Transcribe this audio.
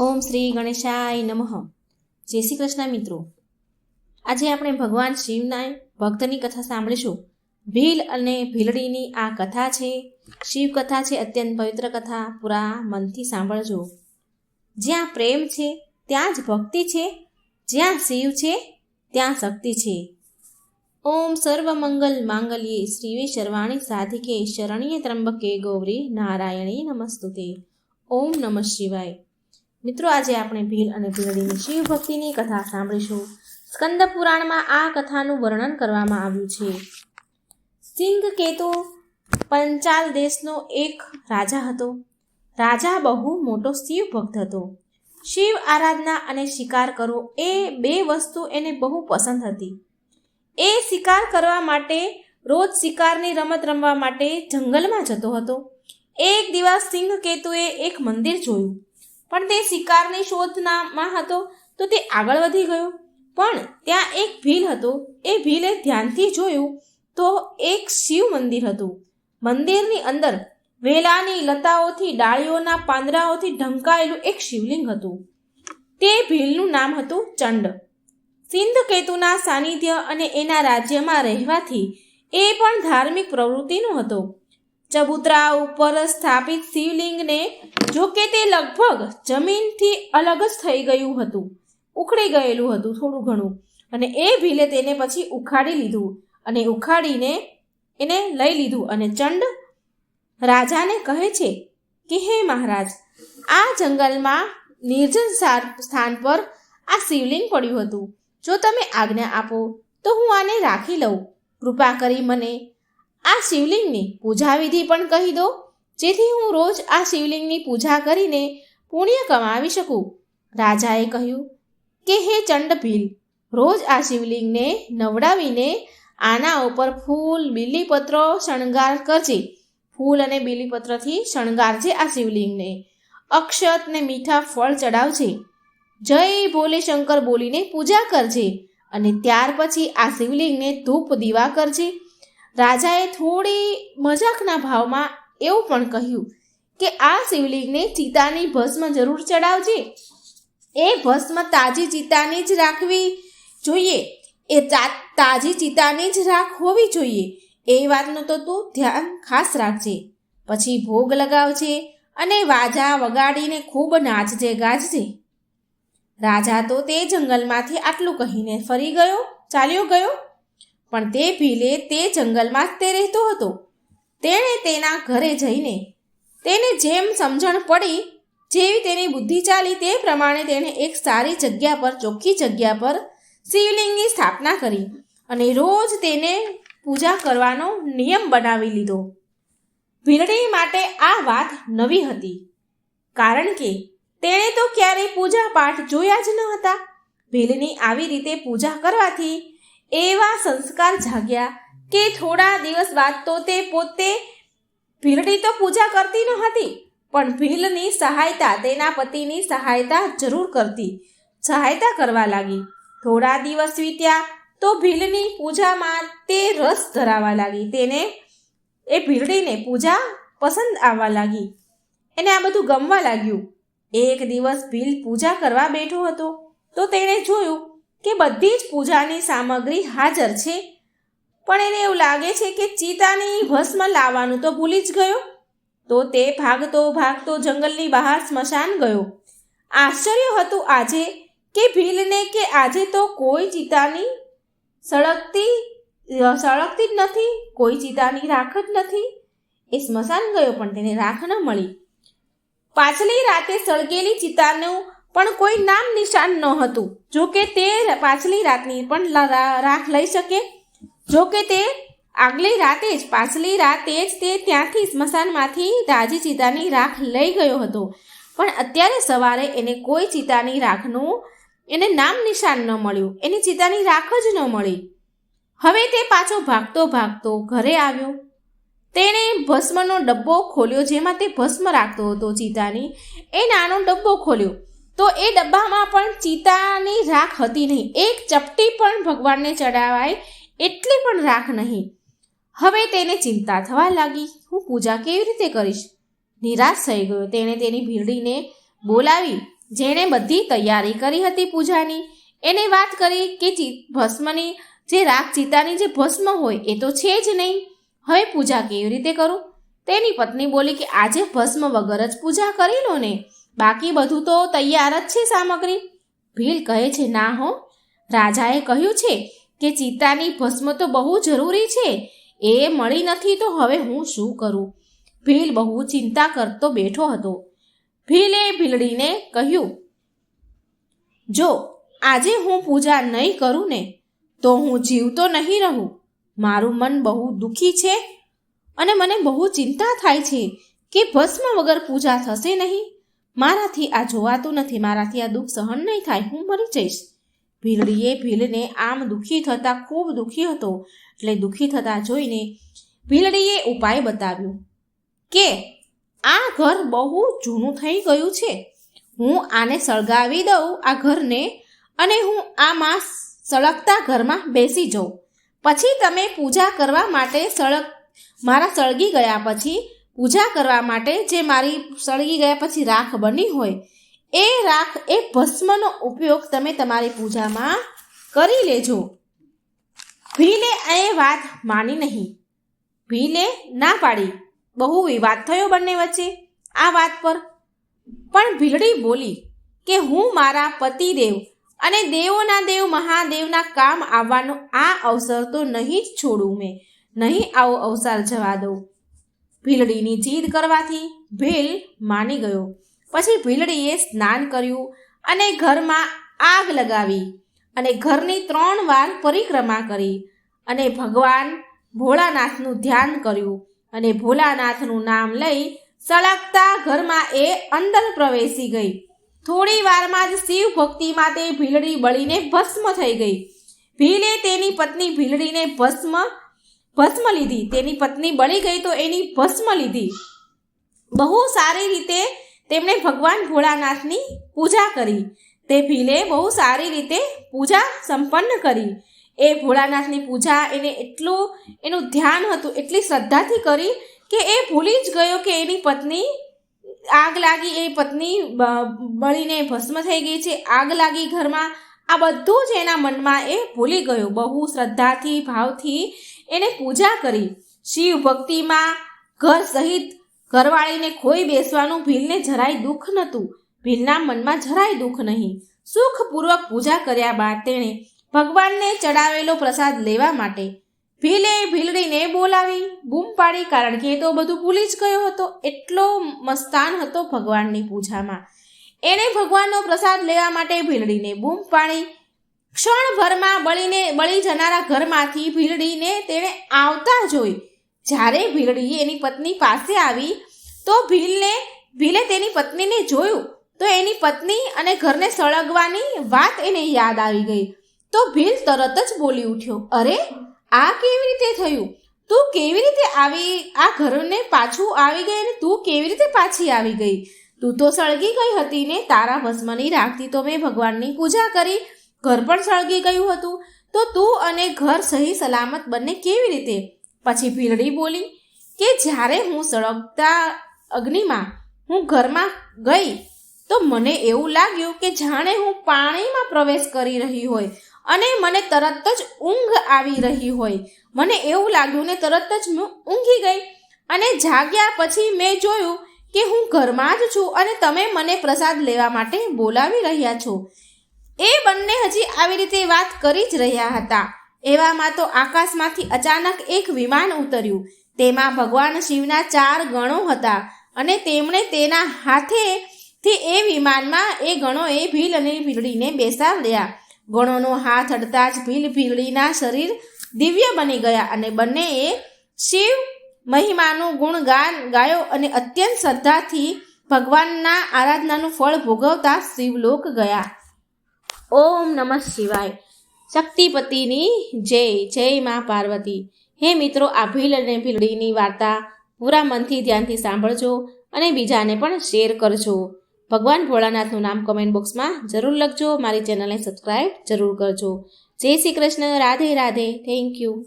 ઓમ શ્રી ગણેશાય નમઃ. જય શ્રી કૃષ્ણ મિત્રો. આજે આપણે ભગવાન શિવના ભક્તની કથા સાંભળીશું. ભીલ અને ભીલડીની આ કથા છે. શિવ કથા છે, અત્યંત પવિત્ર કથા. પૂરા મનથી સાંભળજો. જ્યાં પ્રેમ છે, ત્યાં જ ભક્તિ છે. જ્યાં શિવ છે, ત્યાં શક્તિ છે. ઓમ સર્વમંગલ માંગલ્યે શ્રીવે શર્વાણી સાધિકે, શરણ્ય ત્રંબકે ગૌરી નારાયણી નમસ્તુતે. ઓમ નમઃ શિવાય. મિત્રો, આજે આપણે ભીલ અને ભીલડીની શિવભક્તિની કથા સાંભળીશું. સ્કંદ પુરાણમાં આ કથાનું વર્ણન કરવામાં આવ્યું છે. સિંહ કેતુ પંચાલ દેશનો એક રાજા હતો. રાજા બહુ મોટો શિવ ભક્ત હતો. શિવ આરાધના અને શિકાર કરવો એ બે વસ્તુ એને બહુ પસંદ હતી. એ શિકાર કરવા માટે, રોજ શિકારની રમત રમવા માટે જંગલમાં જતો હતો. એક દિવસ સિંહ કેતુએ એક મંદિર જોયું. પણ તે શિકારની શોધનામાં હતો તો તે આગળ વધી ગયો. પણ ત્યાં એક ભીલ હતો. એ ભીલે ધ્યાનથી જોયું તો એક શિવ મંદિર હતું. મંદિરની અંદર વેલાની લતાઓથી, ડાળીઓના પાંદડાઓથી ઢંકાયેલું એક શિવલિંગ હતું. તે ભીલનું નામ હતું ચંડ. સિંધકેતુના સાનિધ્ય અને એના રાજ્યમાં રહેવાથી એ પણ ધાર્મિક પ્રવૃત્તિનો હતો. ચબૂતરા ઉપર સ્થાપિત શિવલિંગને જો કે તે લગભગ જમીનથી અલગ જ થઈ ગયું હતું. ઉખડી ગયેલું હતું થોડું ઘણું અને એ ભીલે તેને પછી ઉખાડી લીધું અને ઉખાડીને એને લઈ લીધું અને ચંડ રાજાને કહે છે કે, હે મહારાજ, આ જંગલમાં નિર્જન સ્થાન પર આ શિવલિંગ પડ્યું હતું. જો તમે આજ્ઞા આપો તો હું આને રાખી લઉં. કૃપા કરી મને આ શિવલિંગની પૂજા વિધિ પણ કહી દો. જેથી હું રોજ આ શિવલિંગની પૂજા કરીને પુણ્ય કમાવી શકું. રાજાએ કહ્યું, કે હે ચંડભીલ, રોજ આ શિવલિંગને નવડાવીને આના ઉપર ફૂલ, બીલીપત્રો શણગાર કરજે. ફૂલ અને બીલીપત્રથી શણગારજે આ શિવલિંગને. અક્ષત ને મીઠા ફળ ચડાવજે. જય ભોલે શંકર બોલીને પૂજા કરજે અને ત્યાર પછી આ શિવલિંગને ધૂપ દીવા કરજે. રાજાએ થોડી મજાકના ભાવમાં એવું પણ કહ્યું કે આ શિવલિંગને ચિતાની ભસ્મ જરૂર ચડાવજે. એ ભસ્મ તાજી ચિતાની જ રાખવી જોઈએ. એ તાજી ચિતાની જ રાખ હોવી જોઈએ. એ વાતનું તો તું ધ્યાન ખાસ રાખજે. પછી ભોગ લગાવજે અને વાજા વગાડીને ખૂબ નાચજે, ગાજજે. રાજા તો તે જંગલમાંથી આટલું કહીને ફરી ગયો, ચાલ્યો ગયો. પણ તે ભીલે તે જંગલમાં જ તે રહેતો હતો. તેણે તેના ઘરે જઈને તેને જેમ સમજણ પડી, જેવી તેની બુદ્ધિ ચાલી તે પ્રમાણે તેણે એક સારી જગ્યા પર, ચોખ્ખી જગ્યા પર શિવલિંગની સ્થાપના કરી અને રોજ તેને પૂજા કરવાનો નિયમ બનાવી લીધો. ભીલડી માટે આ વાત નવી હતી, કારણ કે તેણે તો ક્યારેય પૂજા પાઠ જોયા જ ન હતા. ભીલની આવી રીતે પૂજા કરવાથી એવા સંસ્કાર જાગ્યા કે થોડા દિવસ બાદ તો તે પોતે ભીલની તો પૂજા કરતી ન હતી, પણ ભીલની સહાયતા તેના પતિની સહાયતા જરૂર કરતી, સહાયતા કરવા લાગી. થોડા દિવસ વીત્યા તો ભીલની પૂજામાં તે રસ ધરાવા લાગી. તેને એ ભીલડીને પૂજા પસંદ આવવા લાગી. એને આ બધું ગમવા લાગ્યું. એક દિવસ ભીલ પૂજા કરવા બેઠો હતો, તો તેણે જોયું કે બધી જ પૂજાની સામગ્રી હાજર છે? પણ એને એવું લાગે છે કે ચિતાની ભસ્મ લાવવાનું તો ભૂલી જ ગયો. તો તે ભાગતો ભાગતો જંગલની બહાર સ્મશાન ગયો. આશ્ચર્ય હતું આજે કે ભીલને કે આજે તો કોઈ ચિતાની સળગતી સળગતી જ નથી, કોઈ ચિતાની રાખ જ નથી. એ સ્મશાન ગયો પણ તેને રાખ ન મળી. પાછલી રાતે સળગેલી ચિતાનું પણ કોઈ નામ નિશાન ન હતું. જો કે તે પાછલી રાતની પણ રાખ લઈ શકે. જો કે તે આગલી રાતે જ, પાછલી રાતે જ તે ત્યાંથી સ્મશાનમાંથી તાજી ચિતાની રાખ લઈ ગયો હતો. પણ અત્યારે સવારે એને કોઈ ચિતાની રાખનું, એને નામ નિશાન ન મળ્યું. એની ચિતાની રાખ જ ન મળી. હવે તે પાછો ભાગતો ભાગતો ઘરે આવ્યો. તેણે ભસ્મનો ડબ્બો ખોલ્યો, જેમાં તે ભસ્મ રાખતો હતો ચિતાની. એ નાનો ડબ્બો ખોલ્યો. તો એ ડબ્બામાં પણ ચિતાની રાખ હતી નહીં. એક ચપટી પણ ભગવાનને ચડાવાય એટલી પણ રાખ નહીં. હવે તેને ચિંતા થવા લાગી. હું પૂજા કેવી રીતે કરીશ? નિરાશ થઈ ગયો. તેણે તેની ભીડીને બોલાવી, જેણે બધી તૈયારી કરી હતી પૂજાની. એને વાત કરી કે ભસ્મની જે રાખ, ચિતાની જે ભસ્મ હોય એ તો છે જ નહીં. હવે પૂજા કેવી રીતે કરું? તેની પત્ની બોલી કે આજે ભસ્મ વગર જ પૂજા કરી લો ને. બાકી બધું તો તૈયાર જ છે સામગ્રી. ભીલ કહે છે, ના હો. રાજાએ કહ્યું છે કે ચિતાની ભસ્મ તો બહુ જરૂરી છે. એ મળી નથી તો હવે હું શું કરું? ભીલ બહુ ચિંતા કરતો બેઠો હતો. ભીલે ભીલડીને કહ્યું, જો, આજે હું પૂજા નહીં કરું ને, તો હું જીવતો નહીં રહું. મારું મન બહુ દુઃખી છે અને મને બહુ ચિંતા થાય છે કે ભસ્મ વગર પૂજા થશે નહીં. મારાથી આ જોવાતું નથી, મારાથી આ દુઃખ સહન નહીં થાય, હું મરી જઈશ. ભીલડીએ ભીલને આમ દુઃખી થતાં ખૂબ દુઃખી હતો, એટલે દુઃખી થતાં જોઈને ભીલડીએ ઉપાય બતાવ્યો કે, આ ઘર બહુ જૂનું થઈ ગયું છે. હું આને સળગાવી દઉં આ ઘરને અને હું આમાં સળગતા ઘરમાં બેસી જાઉં. પછી તમે પૂજા કરવા માટે સળગ, મારા સળગી ગયા પછી પૂજા કરવા માટે જે મારી સળગી ગયા પછી રાખ બની હોય, એ રાખ, એ ભસ્મનો ઉપયોગ તમે તમારી પૂજામાં કરી લેજો. ભીલે એ વાત માની નહીં. ભીલે ના પાડી. બહુ વિવાદ થયો બંને વચ્ચે. આ વાત પર પણ ભીલડી બોલી કે હું મારા પતિદેવ અને દેવોના દેવ, મહાદેવના કામ આવવાનો આ અવસર તો નહીં જ છોડું મેં. નહીં આવો અવસર જવા દઉં. ભીલડીની જીદ કરવાથી ભીલ માની ગયો. પછી ભીલડીએ સ્નાન કર્યું અને ઘરમાં આગ લગાવી અને ઘરની ત્રણ વાર પરિક્રમા કરી અને ભગવાન ભોળાનાથનું ધ્યાન કર્યું અને ભોલાનાથનું નામ લઈ સળગતા ઘરમાં એ અંદર પ્રવેશી ગઈ. થોડી વારમાં જ શિવ ભક્તિમાં તે ભીલડી બળીને ભસ્મ થઈ ગઈ. ભીલે તેની પત્ની ભીલડીને ભસ્મ ભસ્મ લીધી. તેની પત્ની બળી ગઈ તો એની ભસ્મ લીધી. બહુ સારી રીતે તેમણે ભગવાન ભોળાનાથની પૂજા કરી. તે ભીલે બહુ સારી રીતે પૂજા સંપન્ન કરી. એ ભોળાનાથની પૂજા એને એટલું, એનું ધ્યાન હતું, એટલી શ્રદ્ધાથી કરી કે એ ભૂલી જ ગયો કે એની પત્ની, આગ લાગી, એ પત્ની બળીને ભસ્મ થઈ ગઈ છે. આગ લાગી ઘરમાં આ બધું જ એના મનમાં એ ભૂલી ગયો. બહુ શ્રદ્ધાથી, ભાવથી એને પૂજા કરી. શિવ ભક્તિમાં ઘર સહિત ઘરવાળીને ખોઈ બેસવાનું ભીલને જરાય દુઃખ નહોતું. ભીલના મનમાં જરાય દુઃખ નહીં. સુખપૂર્વક પૂજા કર્યા બાદ તેણે ભગવાનને ચડાવેલો પ્રસાદ લેવા માટે ભીલે ભીલડીને બોલાવી. બૂમ પાડી કારણ કે એ તો બધું ભૂલી જ ગયો હતો. એટલો મસ્તાન હતો ભગવાનની પૂજામાં. એણે ભગવાનનો પ્રસાદ લેવા માટે ભીલડીને બૂમ પાડી. ક્ષણભરમાં બળીને, બળી જનારા ઘરમાંથી ભીલડીને તેણે આવતા જોઈ. જ્યારે ભીલડી એની પત્ની પાસે આવી, તો ભીલને, ભીલે તેની પત્નીને જોયું. તો એની પત્ની અને ઘરને સળગવાની વાત એને યાદ આવી ગઈ. તો ભીલ તરત જ બોલી ઉઠ્યો, અરે, આ કેવી રીતે થયું? તું કેવી રીતે આવી, આ ઘરને પાછું આવી ગઈ અને તું કેવી રીતે પાછી આવી ગઈ? તું તો સળગી ગઈ હતી ને તારા ભસ્મની રાખતી તો મેં ભગવાનની પૂજા કરી. ઘર પણ સળગી ગયું હતું. તો તું અને ઘર સહી સલામત બંને કેવી રીતે? પછી ભીલડી બોલી, કે જ્યારે હું સળગતા અગ્નિમાં હું ઘરમાં ગઈ, તો મને એવું લાગ્યું કે જાણે હું પાણીમાં પ્રવેશ કરી રહી હોય અને મને તરત જ ઊંઘ આવી રહી હોય. મને એવું લાગ્યું ને તરત જ હું ઊંઘી ગઈ અને જાગ્યા પછી મેં જોયું કે હું ઘરમાં જ છું અને તમે મને પ્રસાદ લેવા માટે બોલાવી રહ્યા છો. એ બંને હજી આવી રીતે વાત કરી જ રહ્યા હતા. એવામાં તો આકાશમાંથી અચાનક એક વિમાન ઉતર્યું. તેમાં ભગવાન શિવના ચાર ગણો હતા અને તેમણે તેના હાથેથી એ વિમાનમાં એ ગણોએ ભીલ અને ભીલડીને બેસાડ્યા ગણોનો હાથ અડતા જ ભીલ ભીલડીના શરીર દિવ્ય બની ગયા અને બંનેએ શિવ મહિમાનું ગુણગાન ગાયો અને અત્યંત શ્રદ્ધાથી ભગવાનના આરાધનાનું ફળ ભોગવતા શિવલોક ગયા. ઓમ નમઃ શિવાય. શક્તિપતિની જય જય મા પાર્વતી. હે મિત્રો, આ ભીલ અને ભીલડીની વાર્તા પૂરા મનથી ધ્યાનથી સાંભળજો અને બીજાને પણ શેર કરજો. ભગવાન ભોળાનાથનું નામ કમેન્ટ બોક્સમાં જરૂર લખજો. મારી ચેનલને સબસ્ક્રાઈબ જરૂર કરજો. જય શ્રી કૃષ્ણ. રાધે રાધે. Thank you